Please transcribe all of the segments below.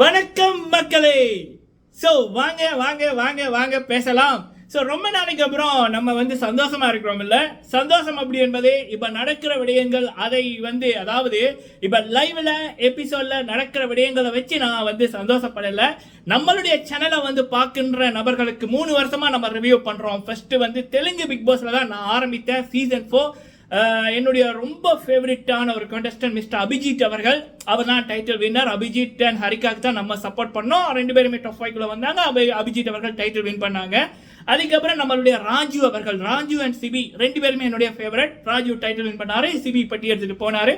வணக்கம் மக்களே. ஸோ வாங்க வாங்க வாங்க வாங்க பேசலாம். ஸோ ரொம்ப நாளைக்கு அப்புறம் நம்ம வந்து சந்தோஷமாக இருக்கிறோம் இல்லை சந்தோஷம் அப்படி என்பது இப்போ நடக்கிற விடயங்கள் அதை வந்து அதாவது இப்போ லைவில் எபிசோடில் நடக்கிற விடயங்களை வச்சு நான் வந்து சந்தோஷப்படலை. நம்மளுடைய சேனலை வந்து பார்க்கின்ற நபர்களுக்கு மூணு வருஷமாக நம்ம ரிவ்யூ பண்ணுறோம் ஃபஸ்ட்டு வந்து தெலுங்கு பிக் பாஸில் தான் நான் ஆரம்பித்தேன். சீசன் ஃபோர் என்னுடைய ரொம்ப ஃபேவரட்டான ஒரு contestant மிஸ்டர் அபிஜித் அவர்கள். அவர் தான் டைட்டில் வின்னர் அபிஜித் அண்ட் ஹரிகாக்கு தான் நம்ம சப்போர்ட் பண்ணோம். ரெண்டு பேருமே டஃப் ஃபைவ்க்குள்ள வந்தாங்க. அபி அபிஜித் அவர்கள் டைட்டில் வின் பண்ணாங்க. அதுக்கப்புறம் நம்மளுடைய ராஜு அவர்கள் ராஜு அண்ட் சிபி. ரெண்டு பேருமே என்னுடைய ஃபேவரட் ராஜு டைட்டில் வின் பண்ணாரு. சிபி பட்டி எடுத்துகிட்டு போனாரு.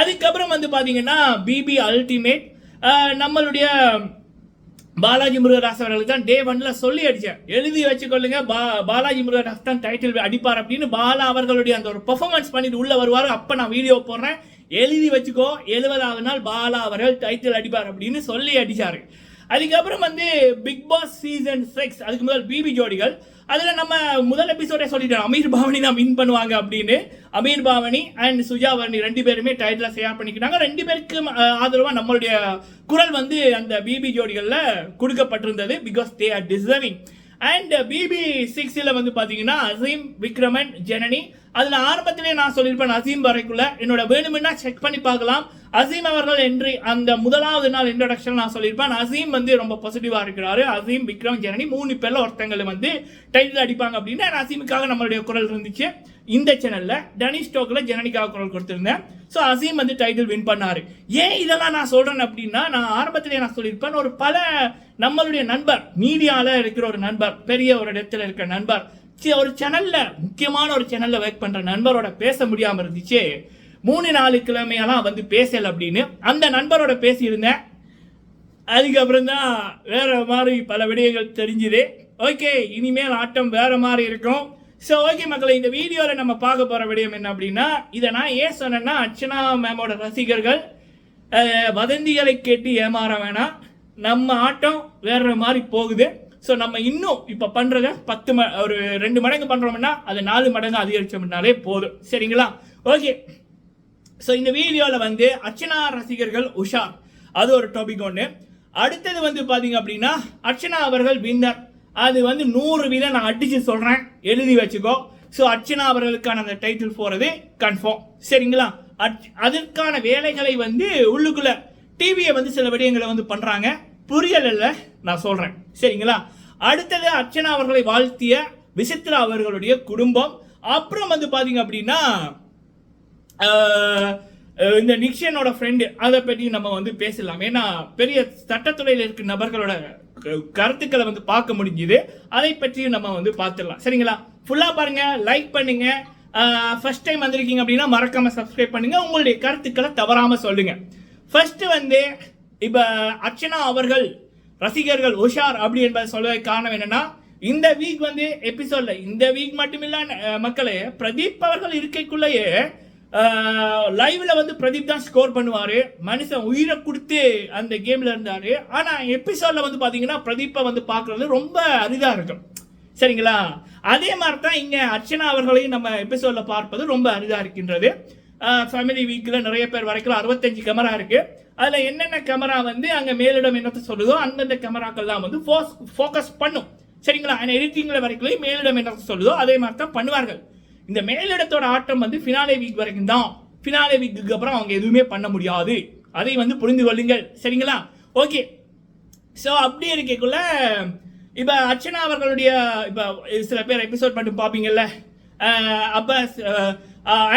அதுக்கப்புறம் வந்து பார்த்தீங்கன்னா பிபி அல்டிமேட் நம்மளுடைய பாலாஜி முருகதாஸ் அவர்களுக்கு தான் டே ஒன்ல சொல்லி அடிச்சேன். எழுதி வச்சுக்கொள்ளுங்க. பா பாலாஜி முருகதாஸ் தான் டைட்டில் அடிப்பார் அப்படின்னு பாலா அவர்களுடைய அந்த ஒரு பெர்ஃபார்மன்ஸ் பண்ணிட்டு உள்ள வருவார். அப்ப நான் வீடியோ போடுறேன். எழுதி வச்சுக்கோ. எழுபதாவது நாள் பாலா அவர்கள் டைட்டில் அடிப்பார் அப்படின்னு சொல்லி அடிச்சாரு. அதுக்கப்புறம் வந்து பிக் பாஸ் சீசன் சிக்ஸ் அதுக்கு முதல் பிபி ஜோடிகள். அதில் நம்ம முதல் எபிசோடே சொல்லிட்டோம். அமீர் பாவனி தான் வின் பண்ணுவாங்க அப்படின்னு. அமீர் பாவனி அண்ட் சுஜா வர்ணி ரெண்டு பேருமே டைட்டில் ஷேர் பண்ணிக்கிட்டாங்க. ரெண்டு பேருக்கும் ஆதரவாக நம்மளுடைய குரல் வந்து அந்த பிபி ஜோடிகளில் கொடுக்கப்பட்டிருந்தது because they are deserving and BB சிக்ஸில் வந்து பார்த்தீங்கன்னா அசீம் விக்ரமன் ஜனனி. அதில் ஆரம்பத்திலே நான் சொல்லியிருப்பேன் அசீம் வரைக்குள்ள என்னோட வேணுமென்னா செக் பண்ணி பார்க்கலாம். அசீம் அவர்கள் என்று அந்த முதலாவது நாள் இன்ட்ரடக்ஷன் நான் சொல்லியிருப்பேன். அசீம் வந்து ரொம்ப பாசிட்டிவாக இருக்கிறாரு. அசீம் விக்ரம் ஜனனி மூணு பேரில் ஒருத்தங்களை வந்து டைட்டில் அடிப்பாங்க அப்படின்னா அசீமுக்காக நம்மளுடைய குரல் இருந்துச்சு. இந்த சேனலில் டனி ஸ்டோக்கில் ஜனனிக்காக குரல் கொடுத்துருந்தேன். ஸோ அசீம் வந்து டைட்டில் வின் பண்ணார். ஏன் இதெல்லாம் நான் சொல்கிறேன் அப்படின்னா நான் ஆரம்பத்திலே நான் சொல்லியிருப்பேன் ஒரு பல நம்மளுடைய நண்பர் மீடியாவில் இருக்கிற ஒரு நண்பர் பெரிய ஒரு இடத்துல இருக்கிற நண்பர் ஒரு சேனலில் முக்கியமான ஒரு சேனலில் ஒர்க் பண்ணுற நண்பரோட பேச முடியாமல் இருந்துச்சு. மூணு நாலு கிழமையெல்லாம் வந்து பேசல அப்படின்னு அந்த நண்பரோட பேசியிருந்தேன். அதுக்கப்புறம் தான் வேற மாதிரி பல விடயங்கள் தெரிஞ்சுது. ஓகே இனிமேல் ஆட்டம் வேற மாதிரி இருக்கும். ஸோ ஓகே மக்களை இந்த வீடியோவில் நம்ம பார்க்க போகிற விடயம் என்ன அப்படின்னா இதை நான் ஏன் சொன்னேன்னா அர்ச்சனா மேமோட ரசிகர்கள் வதந்திகளை கேட்டு ஏமாற வேணாம். நம்ம ஆட்டம் வேற மாதிரி போகுது. ஸோ நம்ம இன்னும் இப்போ பண்ணுறத பத்து ம ஒரு ரெண்டு மடங்கு பண்ணுறோம்னா அது நாலு மடங்கு அதிகரிச்சோம்னாலே போதும். சரிங்களா? ஓகே ஸோ இந்த வீடியோவில் வந்து அர்ச்சனா ரசிகர்கள் உஷார். அது ஒரு டாபிக் ஒன்று அடுத்தது வந்து பார்த்தீங்க அப்படின்னா அர்ச்சனா அவர்கள் வின்னர். அது வந்து நூறு வீதம் நான் அடித்து சொல்கிறேன் எழுதி வச்சுக்கோ. ஸோ அர்ச்சனா அவர்களுக்கான அந்த டைட்டில் போகிறது கன்ஃபார்ம் சரிங்களா? அதற்கான வேலைகளை வந்து உள்ளுக்குள்ள டிவியை வந்து சில விடயங்களை வந்து பண்ணுறாங்க புரியல நான் சொல்கிறேன் சரிங்களா? அடுத்தது அர்ச்சனா அவர்களை வாழ்த்திய விசித்ரா அவர்களுடைய குடும்பம். அப்புறம் வந்து பார்த்தீங்க அப்படின்னா இந்த நிக்ஷனோட ஃப்ரெண்டு அதை பற்றி நம்ம வந்து பேசலாம். ஏன்னா பெரிய சட்டத்துறையில் இருக்கிற நபர்களோட க- கருத்துக்களை வந்து பார்க்க முடிஞ்சுது. அதை பற்றியும் நம்ம வந்து பார்த்துடலாம். சரிங்களா? ஃபுல்லாக பாருங்க லைக் பண்ணுங்க. ஃபர்ஸ்ட் டைம் வந்திருக்கீங்க அப்படின்னா மறக்காம சப்ஸ்கிரைப் பண்ணுங்க. உங்களுடைய கருத்துக்களை தவறாமல் சொல்லுங்க. ஃபர்ஸ்ட் வந்து இப்போ அர்ச்சனா அவர்கள் ரசிகர்கள் உஷார் அப்படி என்பதை சொல்வதற்கு காரணம் என்னன்னா இந்த வீக் வந்து எபிசோட்ல இந்த வீக் மட்டுமில்ல மக்களே பிரதீப் அவர்கள் இருக்கைக்குள்ளேயே லைவ்ல வந்து பிரதீப் தான் ஸ்கோர் பண்ணுவாரு. மனுஷன் உயிரை கொடுத்து அந்த கேம்ல இருந்தாரு. ஆனா எபிசோட்ல வந்து பாத்தீங்கன்னா பிரதீப்பை வந்து பார்க்குறது ரொம்ப அரிதா இருக்கும். சரிங்களா? அதே மாதிரி தான் இங்க அர்ச்சனா அவர்களையும் நம்ம எபிசோட்ல பார்ப்பது ரொம்ப அரிதா இருக்கின்றது. ஃபேமிலி வீக்கில் நிறைய பேர் வரைக்கும் அறுபத்தஞ்சு கேமரா இருக்கு. அதில் என்னென்ன கேமரா வந்து அங்கே மேலிடம் என்னத்தை சொல்லுதோ அந்தந்த கேமராக்கள் தான் வந்து ஃபோக்கஸ் பண்ணும். சரிங்களா? ஆனால் எடிட்டிங்கில் வரைக்கும் மேலிடம் என்னத்தை சொல்லுதோ அதே மாதிரி தான் பண்ணுவார்கள். இந்த மேலிடத்தோட ஆட்டம் வந்து ஃபினாலே வீக் வரைக்கும் தான் ஃபினாலே வீக்குக்கு அப்புறம் அவங்க எதுவுமே பண்ண முடியாது. அதை வந்து புரிந்து கொள்ளுங்கள். சரிங்களா? ஓகே ஸோ அப்படி இருக்கக்குள்ள இப்போ அர்ச்சனா அவர்களுடைய இப்போ சில பேர் எபிசோட் மட்டும் பார்ப்பீங்கல்ல. அப்போ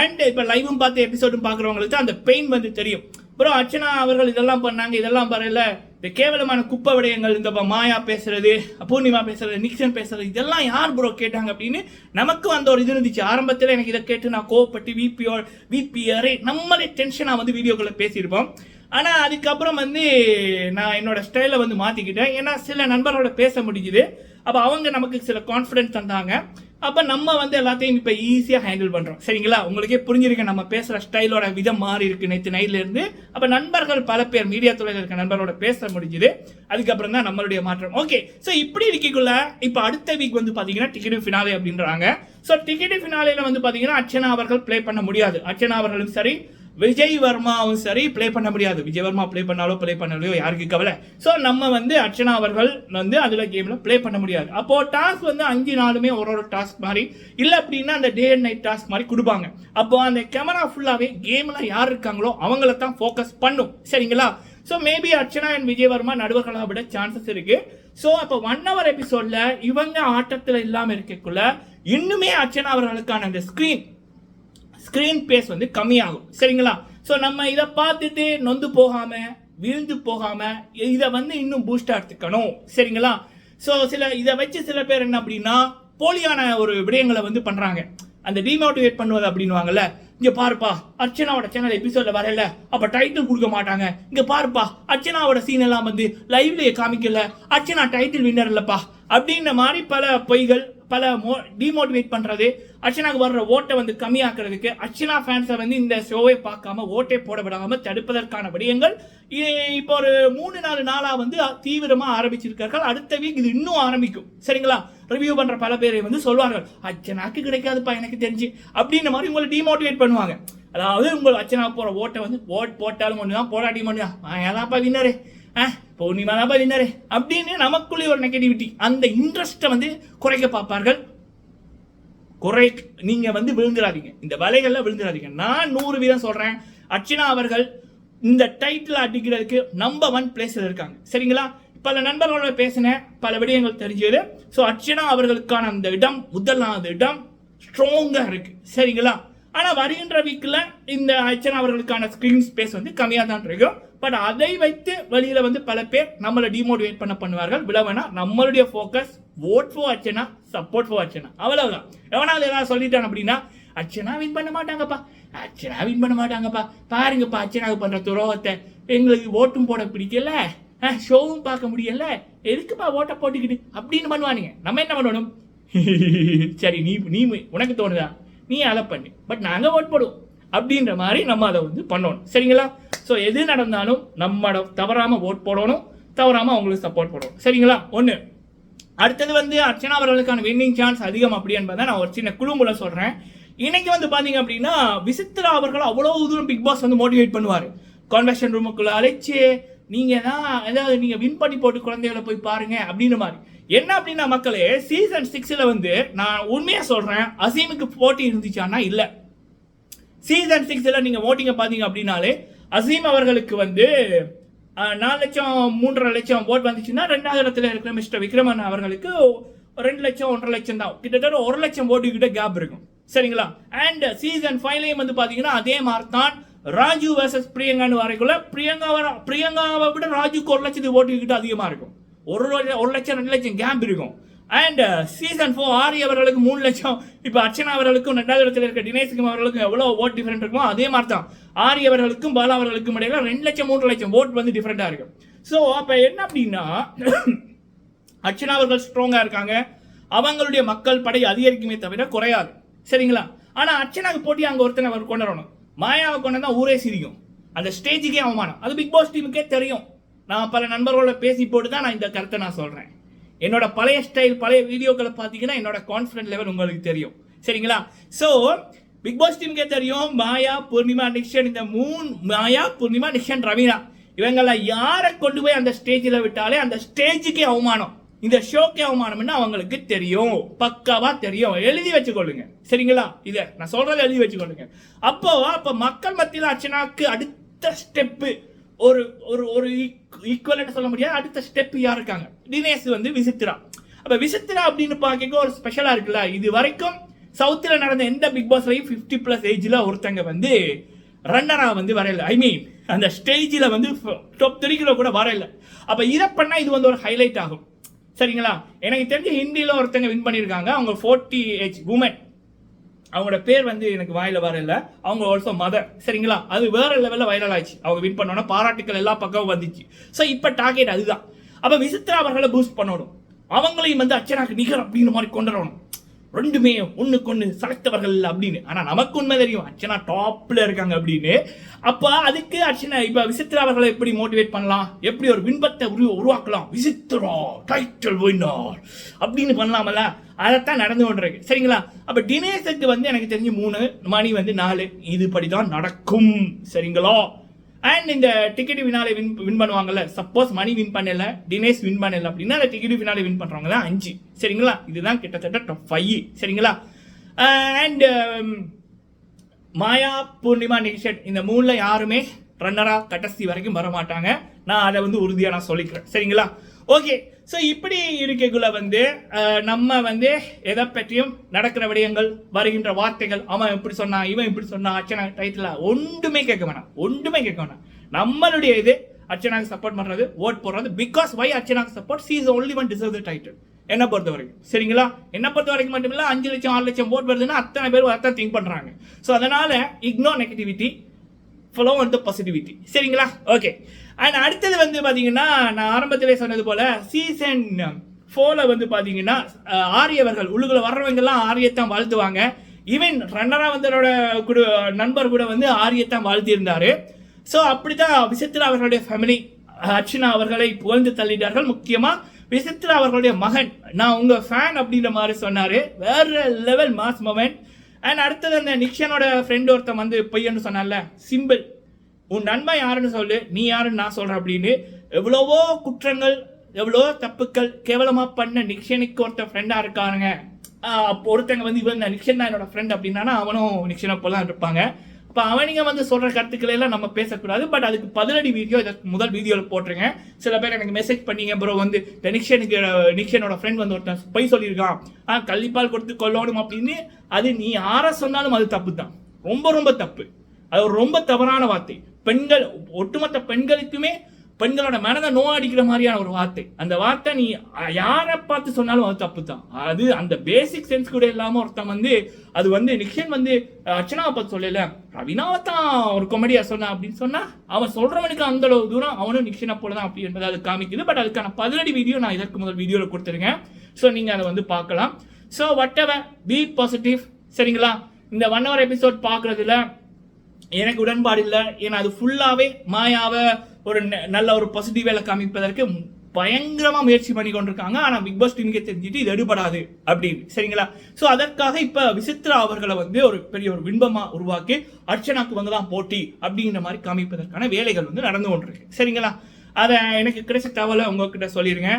அண்ட் இப்போ லைவும் பார்த்து எபிசோடும் பார்க்குறவங்களுக்கு அந்த பெயின் வந்து தெரியும். அப்புறம் அர்ச்சனா அவர்கள் இதெல்லாம் பண்ணாங்க இதெல்லாம் பண்ணல இந்த கேவலமான குப்பை விடயங்கள் இந்த மாயா பேசுறது பூர்ணிமா பேசுறது நிக்சன் பேசுறது இதெல்லாம் யார் ப்ரோ கேட்டாங்க அப்படின்னு நமக்கும் அந்த ஒரு இது இருந்துச்சு ஆரம்பத்தில் எனக்கு இதை கேட்டு நான் கோவப்பட்டு விபிஓ விபிஆரே நம்மளே டென்ஷனாக வந்து வீடியோக்களை பேசியிருப்போம். ஆனால் அதுக்கப்புறம் வந்து நான் என்னோட ஸ்டைலை வந்து மாற்றிக்கிட்டேன் ஏன்னா சில நண்பரோட பேச முடிஞ்சுது. அப்போ அவங்க நமக்கு சில கான்ஃபிடென்ஸ் தந்தாங்க. அப்போ நம்ம வந்து எல்லாத்தையும் இப்போ ஈஸியாக ஹேண்டில் பண்ணுறோம் சரிங்களா? உங்களுக்கே புரிஞ்சிருக்க நம்ம பேசுகிற ஸ்டைலோட விதம் மாறி இருக்கு. நேற்று நைட்லேருந்து அப்போ நண்பர்கள் பல பேர் மீடியா துறையில் இருக்க நண்பரோட பேச முடிஞ்சுது. அதுக்கப்புறம் தான் நம்மளுடைய மாற்றம். ஓகே ஸோ இப்படி இருக்கக்குள்ள இப்போ அடுத்த வீக் வந்து பார்த்தீங்கன்னா டிக்கெட் ஃபினாலே அப்படின்றாங்க. ஸோ டிக்கெட் ஃபினாலேயில் வந்து பார்த்தீங்கன்னா அர்ச்சனா அவர்கள் ப்ளே பண்ண முடியாது. அர்ச்சனா அவர்களும் சரி விஜய் வர்மாவும் சரி ப்ளே பண்ண முடியாது. விஜய் வர்மா ப்ளே பண்ணாலோ ப்ளே பண்ணலையோ யாருக்கு கவலை? ஸோ நம்ம வந்து அர்ச்சனா அவர்கள் வந்து அதில் கேமில் ப்ளே பண்ண முடியாது. அப்போது டாஸ்க் வந்து அஞ்சு நாளுமே ஒரு ஒரு டாஸ்க் மாதிரி இல்லை அப்படின்னா அந்த டே அண்ட் நைட் டாஸ்க் மாதிரி கொடுப்பாங்க. அப்போ அந்த கேமரா ஃபுல்லாகவே கேமில் யார் இருக்காங்களோ அவங்கள தான் ஃபோக்கஸ் பண்ணும். சரிங்களா? So maybe Archana and Vijay Varma நடுவர்களாக விட சான்சஸ் இருக்குது ஸோ அப்போ ஒன் ஹவர் எபிசோடில் இவங்க ஆட்டத்தில் இல்லாமல் இருக்கக்குள்ள இன்னுமே அர்ச்சனா அவர்களுக்கான அந்த ஸ்க்ரீன் ஸ்க்ரீன் பேஸ் வந்து கம்மியாகும். சரிங்களா? ஸோ நம்ம இதை பார்த்துட்டு நொந்து போகாமல் விழுந்து போகாமல் இதை வந்து இன்னும் பூஸ்டாக எடுத்துக்கணும். சரிங்களா? ஸோ சில இதை வச்சு சில பேர் என்ன அப்படின்னா போலியான ஒரு விடயங்களை வந்து பண்ணுறாங்க அந்த டிமோட்டிவேட் பண்ணுவது அப்படின்னுவாங்கல்ல இங்கே பாருப்பா அர்ச்சனாவோட சேனல் எபிசோட்ல வரல அப்போ டைட்டில் கொடுக்க மாட்டாங்க. இங்கே பாருப்பா அர்ச்சனாவோட சீன் எல்லாம் வந்து லைவ்லேயே காமிக்கல. அர்ச்சனா டைட்டில் வின்னர் இல்லைப்பா அப்படின்ற மாதிரி பல பொய்கள் பல மோ டிமோட்டிவேட் பண்ணுறது அர்ச்சனாக்கு வர்ற ஓட்டை வந்து கம்மியாக்குறதுக்கு அர்ச்சனா ஃபேன்ஸை வந்து இந்த ஷோவை பார்க்காம ஓட்டை போட விடாமல் தடுப்பதற்கான விடயங்கள். இப்போ ஒரு மூணு நாலு நாளாக வந்து தீவிரமாக ஆரம்பிச்சிருக்கார்கள். அடுத்த வீக் இது இன்னும் ஆரம்பிக்கும். சரிங்களா? ரிவ்யூ பண்ணுற பல பேரை வந்து சொல்வார்கள். அர்ச்சனாக்கு கிடைக்காதுப்பா எனக்கு தெரிஞ்சு. அப்படின்ற மாதிரி உங்களை டிமோட்டிவேட் பண்ணுவாங்க. அதாவது உங்கள் அர்ச்சனா போகிற ஓட்டை வந்து ஓட் போட்டாலும் ஒன்று தான் போராட்டியும் ஒன்று தான் ஏதாப்பா வின்னரு பௌர்ணிமா தான்ப்பா பண்ணினாரு அப்படின்னு நமக்குள்ளே ஒரு நெகட்டிவிட்டி அந்த இன்ட்ரெஸ்ட்டை வந்து குறைக்க பார்ப்பார்கள். குறை நீங்கள் வந்து விழுந்துடாதீங்க. இந்த வலைகளில் விழுந்துடாதீங்க. நான் நூறு வீதம் சொல்கிறேன் அர்ச்சனா அவர்கள் இந்த டைட்டில் அடிக்கிறதுக்கு நம்பர் ஒன் பிளேஸில் இருக்காங்க. சரிங்களா? பல நண்பர்களோட பேசினேன். பல விடயங்கள் தெரிஞ்சது. ஸோ அர்ச்சனா அவர்களுக்கான அந்த இடம் முதலாவது இடம் ஸ்ட்ராங்காக இருக்குது சரிங்களா? ஆனால் வருகின்ற வீக்கில் இந்த அர்ச்சனா அவர்களுக்கான ஸ்க்ரீன் ஸ்பேஸ் வந்து கம்மியாக தான் இருக்கும் பட் அதை வைத்து வெளியில வந்து பல பேர் நம்மளை டிமோட்டிவேட் பண்ண பண்ணுவார்கள். விளவனா நம்மளுடைய ஃபோக்கஸ் ஓட் ஃபோ அர்ச்சனா சப்போர்ட் ஃபோ அர்ச்சனா. அவ்வளவுதான். எவனாவது ஏதாவது சொல்லிட்டான் அப்படின்னா அர்ச்சனா வின் பண்ண மாட்டாங்கப்பா. அர்ச்சனா வின் பண்ண மாட்டாங்கப்பா. பாருங்கப்பா அர்ச்சனாவுக்கு பண்ற துரோகத்தை. எங்களுக்கு ஓட்டும் போட பிடிக்கல. ஷோவும் பார்க்க முடியல. எதுக்குப்பா ஓட்டை போட்டுக்கிட்டு? அப்படின்னு பண்ணுவானுங்க. நம்ம என்ன பண்ணணும்? சரி நீ நீ உனக்கு தோணுதா? நீ அதை பண்ணு. பட் நாங்கள் ஓட் போடுவோம். அப்படின்ற மாதிரி நம்ம அதை வந்து பண்ணணும். சரிங்களா? ஸோ எது நடந்தாலும் நம்ம தவறாமல் ஓட் போடணும் தவறாமல் அவங்களுக்கு சப்போர்ட் போடணும். சரிங்களா? ஒன்று அடுத்தது வந்து அர்ச்சனா அவர்களுக்கான வின்னிங் சான்ஸ் அதிகம் அப்படி என்பதை நான் ஒரு சின்ன குழுமுல சொல்கிறேன் இன்னைக்கு வந்து பார்த்தீங்க அப்படின்னா விசித்ரா அவர்கள் அவ்வளோ தூரம் பிக் பாஸ் வந்து மோட்டிவேட் பண்ணுவார். கான்வெக்ஷன் ரூமுக்குள்ளே அழைச்சி நீங்கள் தான் ஏதாவது நீங்கள் வின் பண்ணி போட்டு குழந்தைகளை போய் பாருங்க அப்படின்ற மாதிரி. என்ன அப்படின்னா மக்களே சீசன் சிக்ஸில் வந்து நான் உண்மையாக சொல்கிறேன் அசீமுக்கு போட்டி இருந்துச்சான்னா இல்லை. சீசன் சிக்ஸில் நீங்கள் ஓட்டிங்க பார்த்தீங்க அப்படின்னாலே அசீம் அவர்களுக்கு வந்து நாலு லட்சம் மூன்றரை லட்சம் ஓட் வந்துச்சுன்னா ரெண்டாவது இடத்துல இருக்கிற மிஸ்டர் விக்ரமன் அவர்களுக்கு ரெண்டு லட்சம் ஒன்றரை லட்சம் தான். கிட்டத்தட்ட ஒரு லட்சம் ஓட்டு கிட்ட கேப் இருக்கும். சரிங்களா? அண்ட் சீசன் ஃபைவ்லையும் வந்து பார்த்தீங்கன்னா அதே மாதிரி தான் ராஜு வர்சஸ் பிரியங்கான்னு வரைக்குள்ள பிரியங்கா பிரியங்காவை விட ராஜுக்கு ஒரு லட்சத்துக்கு ஓட்டு கிட்ட அதிகமாக இருக்கும். ஒரு ஒரு லட்சம் ரெண்டு லட்சம் கேப் இருக்கும். அண்ட் சீசன் ஃபோர் ஆரி அவர்களுக்கு மூணு லட்சம். இப்போ அர்ச்சனா அவர்களுக்கும் ரெண்டாவது இடத்துல இருக்க தினேஷ்கும் அவர்களுக்கும் எவ்வளோ ஓட் டிஃப்ரெண்ட் இருக்குமோ அதே மாதிரி தான் ஆரி அவர்களுக்கும் பாலா அவர்களுக்கும் இடையில ரெண்டு லட்சம் மூன்று லட்சம் ஓட் வந்து டிஃப்ரெண்டாக இருக்கும் ஸோ அப்போ என்ன அப்படின்னா அர்ச்சனா அவர்கள் ஸ்ட்ராங்காக இருக்காங்க. அவங்களுடைய மக்கள் படை அதிகரிக்குமே தவிர குறையாது. சரிங்களா? ஆனால் அர்ச்சனாக்கு போட்டி அங்கே ஒருத்தனை அவர் கொண்டு வரணும். மாயாவை கொண்டு ஊரே சிரிக்கும். அந்த ஸ்டேஜுக்கே அவமானம். அது பிக் பாஸ் டீமுக்கே தெரியும். நான் பல நண்பர்களோட பேசி போட்டு தான் நான் இந்த கருத்தை நான் சொல்கிறேன் என்னோட பழைய ஸ்டைல் பழைய வீடியோக்களை பார்த்தீங்கன்னா என்னோட கான்ஃபிடன்ட் லெவல் உங்களுக்கு தெரியும். சரிங்களா? ஸோ பிக் பாஸ் டீமுக்கே தெரியும். மாயா பூர்ணிமா நிக்ஷன். இந்த மூணு மாயா பூர்ணிமா நிக்ஷன் ரவீனா. இவங்களை யாரை கொண்டு போய் அந்த ஸ்டேஜில் விட்டாலே அந்த ஸ்டேஜுக்கே அவமானம். இந்த ஷோக்கே அவமானம்னு அவங்களுக்கு தெரியும். பக்காவா தெரியும். எழுதி வச்சுக்கொள்ளுங்க. சரிங்களா? இதை நான் சொல்றதை எழுதி வச்சுக்கொள்ளுங்க. அப்போ அப்போ மக்கள் மத்தியில் அர்ச்சனாக்கு அடுத்த ஸ்டெப்பு ஒரு ஒரு ஒரு ஈக்குவலண்ட் சொல்ல முடியாது. அடுத்த ஸ்டெப் யார் இருக்காங்க? தினேஷ் வந்து விசித்ரா அப்போ விசித்ரா அப்படின்னு பார்க்க ஒரு ஸ்பெஷலாக இருக்குல்ல? இது வரைக்கும் சவுத்தில் நடந்த எந்த பிக் பாஸ்லையும் ஃபிஃப்டி ப்ளஸ் ஏஜில் ஒருத்தங்க வந்து ரன்னராக வந்து வரையில. ஐ மீன் அந்த ஸ்டேஜில் வந்து டாப் த்ரீக்குள்ள கூட வரையில. அப்போ இதை பண்ணால் இது வந்து ஒரு ஹைலைட் ஆகும். சரிங்களா? எனக்கு தெரிஞ்ச ஹிந்தியில ஒருத்தங்க வின் பண்ணியிருக்காங்க. அவங்க ஃபோர்ட்டி ஏஜ் உமன் அவங்களோட பேர் வந்து எனக்கு வாயில வரல. அவங்க ஆல்சோ மதர் சரிங்களா? அது வேற லெவலில் வைரல் ஆயிடுச்சு. அவங்க வின் பண்ணோன்னா பாராட்டுக்கள் எல்லா பக்கமும் வந்துச்சு. ஸோ இப்போ டார்கெட் அதுதான். அப்போ விசித்ரா அவர்களை பூஸ்ட் பண்ணணும். அவங்களையும் வந்து அச்சனாக்கு நிகர் அப்படிங்கிற மாதிரி கொண்டு வரணும் ரெண்டுமே ஒன்றுக்கு ஒன்று சளைத்தவர்கள் அப்படின்னு. ஆனால் நமக்கு உண்மை தெரியும். அர்ச்சனா டாப்பில் இருக்காங்க அப்படின்னு. அப்போ அதுக்கு அர்ச்சனா இப்போ விசித்ரா அவர்களை எப்படி மோட்டிவேட் பண்ணலாம்? எப்படி ஒரு பின்பத்தை உரு உருவாக்கலாம்? விசித்திரா டைட்டில் வின்னர் அப்படின்னு பண்ணலாமல. அதைத்தான் நடந்து கொண்டிருக்கு. சரிங்களா? அப்போ தினேஷுக்கு வந்து எனக்கு தெரிஞ்சு மூணு மணி வந்து நாலு. இதுபடி தான் நடக்கும். சரிங்களா? அண்ட் இந்த டிக்கெட் வினாலே வின் வின் பண்ணுவாங்கல்ல சப்போஸ் மணி வின் பண்ணல தினேஷ் வின் பண்ணல அப்படின்னா அந்த டிக்கெட் வினாலே வின் பண்றவங்க தான் அஞ்சு. சரிங்களா? இதுதான் கிட்டத்தட்ட டாப் ஃபைவ் சரிங்களா? Uh, and um, Maya Poornima நிஷட் இந்த மூணில் யாருமே ரன்னராக கடைசி வரைக்கும் வர மாட்டாங்க நான் அதை வந்து உறுதியாக நான் சொல்லிக்கிறேன். சரிங்களா? ஓகே ஸோ இப்படி இருக்கக்குள்ள வந்து நம்ம வந்து எதை பற்றியும் நடக்கிற விடயங்கள் வருகின்ற வார்த்தைகள் அவன் இப்படி சொன்னான் இவன் இப்படி சொன்னான் அர்ச்சனா டைட்டில் ஒன்றுமே கேட்க வேணாம். ஒன்றுமே கேட்க வேணாம். நம்மளுடைய இது அர்ச்சனாக்கு சப்போர்ட் பண்ணுறது ஓட் போடுறது because why அர்ச்சனாக்கு support she is only one deserve the title என்ன பொறுத்த வரைக்கும் சரிங்களா? என்ன பொறுத்த வரைக்கும் மட்டும் இல்லை அஞ்சு லட்சம் ஆறு லட்சம் ஓட் வருதுன்னா அத்தனை பேர் அத்தனை திங்க் பண்ணுறாங்க ஸோ அதனால இக்னோர் நெகட்டிவிட்டி ஃபாலோ வந்து பாசிட்டிவிட்டி சரிங்களா? ஓகே அண்ட் அடுத்தது வந்து பார்த்தீங்கன்னா நான் ஆரம்பத்திலே சொன்னது போல் சீசன் ஃபோரில் வந்து பார்த்தீங்கன்னா ஆரியவர்கள் உள்ளுக்குள்ள வர்றவங்க எல்லாம் ஆரியத்தான் வாழ்த்துவாங்க. ஈவன் ரன்னரா வந்தவரோட குடு நண்பர் கூட வந்து ஆரியத்தான் வாழ்த்தியிருந்தார். ஸோ அப்படி தான் விசித்ரா அவர்களுடைய ஃபேமிலி அர்ச்சனா அவர்களை புகழ்ந்து தள்ளிட்டார்கள். முக்கியமாக விசித்ரா அவர்களுடைய மகன் நான் உங்கள் ஃபேன் அப்படின்ற மாதிரி சொன்னார். வேற லெவல் மாஸ் மொமெண்ட் அண்ட் அடுத்தது அந்த நிக்ஷனோட ஃப்ரெண்ட் ஒருத்தன் வந்து பொய்யன்னு சொன்னால சிம்பிள் உன் நன்மை யாருன்னு சொல்லு நீ யாருன்னு நான் சொல்கிறேன் அப்படின்னு எவ்வளவோ குற்றங்கள் எவ்வளோ தப்புக்கள் கேவலமாக பண்ண நிக்ஷனுக்கு ஒருத்தன் ஃப்ரெண்டாக இருக்காருங்க அப்போ ஒருத்தங்க வந்து இவன் நிக்ஷன் தான் என்னோட ஃப்ரெண்ட் அப்படின்னா அவனும் நிக்ஷனை போல இருப்பாங்க. அப்போ அவனிங்க வந்து சொல்கிற கருத்துக்களை எல்லாம் நம்ம பேசக்கூடாது. பட் அதுக்கு பதிலடி வீடியோ இதை முதல் வீடியோவில் போட்டிருங்க. சில பேர் எனக்கு மெசேஜ் பண்ணிங்க ப்ரோ வந்து இந்த நிக்ஷனுக்கு நிக்ஷனோட ஃப்ரெண்ட் வந்து ஒருத்தன் பொய் சொல்லியிருக்கான். ஆ கள்ளிப்பால் கொடுத்து கொல்லணும் அப்படின்னு அது நீ யாரை சொன்னாலும் அது தப்பு தான் ரொம்ப ரொம்ப தப்பு. அது ஒரு ரொம்ப தவறான வார்த்தை. பெண்கள் ஒட்டுமொத்த பெண்களுக்குமே பெண்களோட மனதை நோயடிக்கிற மாதிரியான ஒரு வார்த்தை. அந்த வார்த்தை நீ யாரை பார்த்து சொன்னாலும் அது தப்பு தான் அது அந்த பேசிக் சென்ஸ் கூட இல்லாமல் ஒருத்தன் வந்து அது வந்து நிக்ஷன் வந்து அர்ச்சனாவை பார்த்து சொல்லல ரவினாவை தான் ஒரு கொமெடியா சொன்னான் அப்படின்னு சொன்னா அவன் சொல்றவனுக்கு அந்த அளவு தூரம் அவனும் நிக்ஷனை போல தான் அப்படி என்பதை அது காமிக்குது. பட் அதுக்கான பதிலடி வீடியோ நான் இதற்கு முதல் வீடியோவில் கொடுத்துருக்கேன். ஸோ நீங்கள் அதை வந்து பார்க்கலாம். So whatever be positive சரிங்களா? இந்த ஒன் ஹவர் எபிசோட் பார்க்குறதுல எனக்கு உடன்பாடு இல்லை. ஏன்னா அது ஃபுல்லாகவே மாயாவை ஒரு ந- நல்ல ஒரு பாசிட்டிவ் வேலை காமிப்பதற்கு பயங்கரமாக முயற்சி பண்ணி கொண்டிருக்காங்க. ஆனால் பிக் பாஸ் டீமுக்கே தெரிஞ்சுட்டு இது எடுபடாது அப்படின்னு. சரிங்களா? ஸோ அதற்காக இப்போ விசித்ரா அவர்களை வந்து ஒரு பெரிய ஒரு பின்பமாக உருவாக்கி அர்ச்சனாக்கு வந்து தான் போட்டி அப்படிங்கிற மாதிரி காமிப்பதற்கான வேலைகள் வந்து நடந்து கொண்டிருக்கு. சரிங்களா? அதை எனக்கு கிடைச்ச தகவலை உங்ககிட்ட சொல்லிடுங்க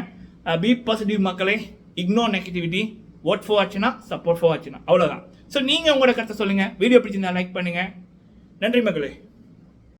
பி பாசிட்டிவ் மக்களே இக்னோர் நெகட்டிவிட்டி ஓட் ஃபோ ஆச்சுன்னா சப்போர்ட் ஃபோர் ஆச்சுன்னா அவ்வளோதான் ஸோ நீங்கள் உங்களோட கருத்தை சொல்லுங்கள் வீடியோ பிடிச்சிருந்தா லைக் பண்ணுங்கள் நன்றி மகளே.